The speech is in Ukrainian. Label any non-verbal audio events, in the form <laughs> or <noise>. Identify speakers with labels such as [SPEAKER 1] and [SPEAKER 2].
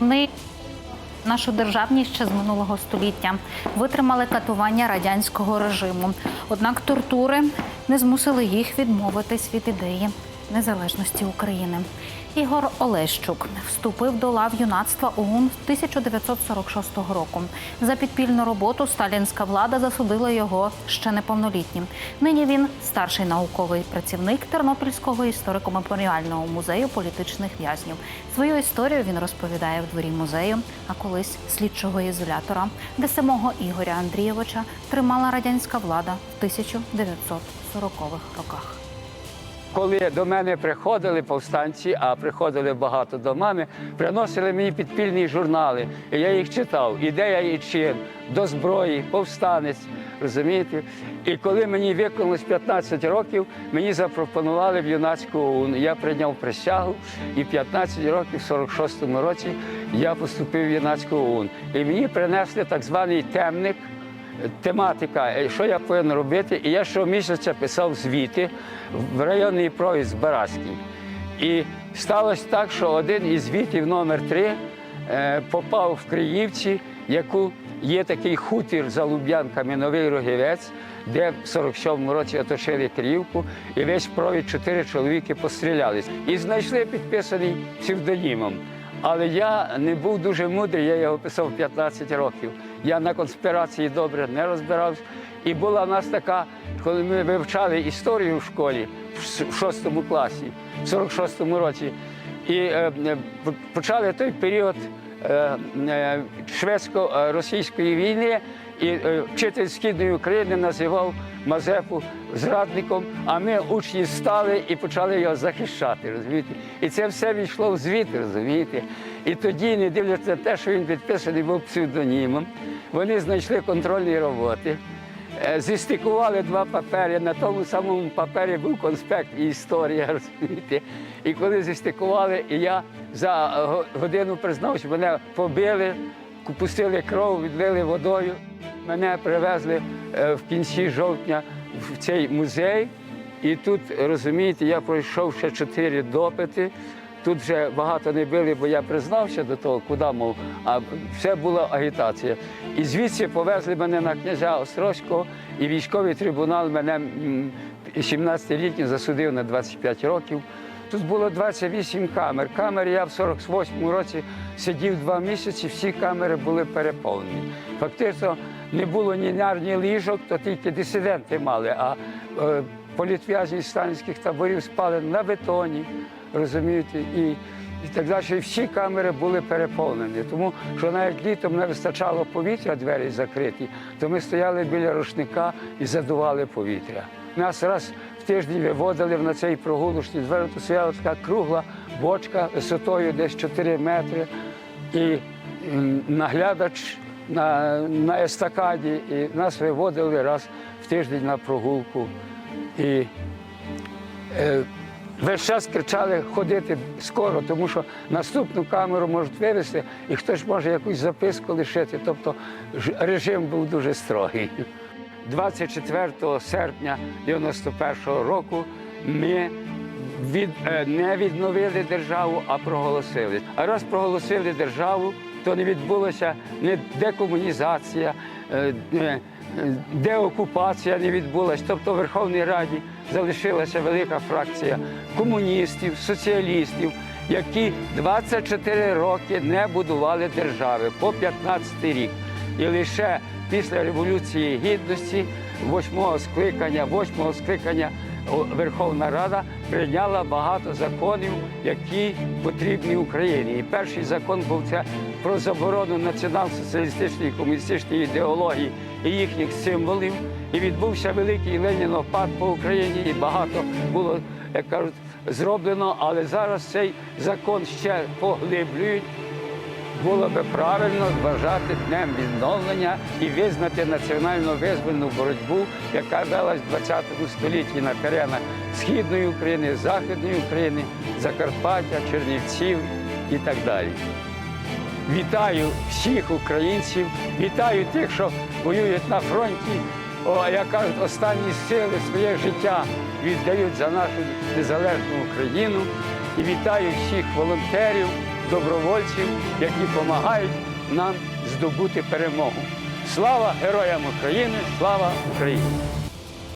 [SPEAKER 1] Вони нашу державність ще з минулого століття витримали катування радянського режиму. Однак тортури не змусили їх відмовитись від ідеї незалежності України. Ігор Олещук вступив до лав юнацтва ОУН 1946 року. За підпільну роботу сталінська влада засудила його ще неповнолітнім. Нині він старший науковий працівник Тернопільського історико-меморіального музею політичних в'язнів. Свою історію він розповідає в дворі музею, а колись слідчого ізолятора, де самого Ігоря Андрійовича тримала радянська влада в 1940-х роках.
[SPEAKER 2] Коли до мене приходили повстанці, а приходили багато до мами, приносили мені підпільні журнали. І я їх читав. Ідея і чин, до зброї, повстанець. Розумієте? І коли мені виконалось 15 років, мені запропонували в юнацьку ОУН. Я прийняв присягу, і 15 років, в 46-му році, я поступив в юнацьку ОУН. І мені принесли так званий темник тематика, е, що я повинен робити. І я щомісяця писав звіти в районний провід Барацький. І сталося так, що один із звітів номер 3 е, попав в Криївці, яку є такий хутір за Луб'янками, Новий Рогівець, де в 47-му році оточили Криївку, і весь провід чотири чоловіки пострілялись. І знайшли підписаний псевдонімом. Але я не був дуже мудрий, я його писав 15 років. Я на конспірації добре не розбирався. І була в нас така, коли ми вивчали історію в школі в шостому класі, в 46-му році, і е, е, почали той період шведсько-російської війни, і е, вчитель Східної України називав Мазепу зрадником, а ми учні стали і почали його захищати. розумієте? І це все війшло в звіт, розумієте? І тоді, не дивлячись на те, що він підписаний був псевдонімом, вони знайшли контрольні роботи. Е, Зістикували два папери. На тому самому папері був конспект і історія, <laughs> розумієте. І коли зістикували, і я за е, годину признав, що мене побили, пустили кров, відлили водою. Мене привезли е, в кінці жовтня в цей музей. І тут, розумієте, я пройшов ще чотири допити. Тут вже багато не били, бо я признався до того, куди мов, а все була агітація. І звідси повезли мене на князя Острозького, і військовий трибунал мене 17-літній засудив на 25 років. Тут було 28 камер. Камери я в 48-му році сидів два місяці, всі камери були переповнені. Фактично не було ні нар, ні ліжок, то тільки дисиденти мали. А е, політв'язні сталінських таборів спали на бетоні, розумієте, і, і так далі. І всі камери були переповнені. Тому що навіть літом не вистачало повітря, двері закриті, то ми стояли біля рушника і задували повітря. Нас раз в тиждень виводили на цей прогулочний двері, то стояла така кругла бочка висотою десь 4 метри. І наглядач на, на естакаді, і нас виводили раз в тиждень на прогулку. І е, весь час кричали ходити скоро, тому що наступну камеру можуть вивезти, і хтось може якусь записку лишити. Тобто режим був дуже строгий. 24 серпня 91-го року ми від, е, не відновили державу, а проголосили. А раз проголосили державу, то не відбулася ні декомунізація, е, е, деокупація не відбулася. Тобто в Верховній Раді залишилася велика фракція комуністів, соціалістів, які 24 роки не будували держави по 15 рік. І лише після Революції Гідності, восьмого скликання, восьмого скликання Верховна Рада прийняла багато законів, які потрібні Україні. І перший закон був це про заборону націонал-соціалістичної комуністичної ідеології і їхніх символів. І відбувся великий ленінопад по Україні, і багато було, як кажуть, зроблено. Але зараз цей закон ще поглиблюють було би правильно вважати днем відновлення і визнати національно визвольну боротьбу, яка велась в 20 столітті на теренах Східної України, Західної України, Закарпаття, Чернівців і так далі. Вітаю всіх українців, вітаю тих, що воюють на фронті, о, як кажуть, останні сили своє життя віддають за нашу незалежну Україну. І вітаю всіх волонтерів, добровольців, які допомагають нам здобути перемогу. Слава героям України! Слава Україні!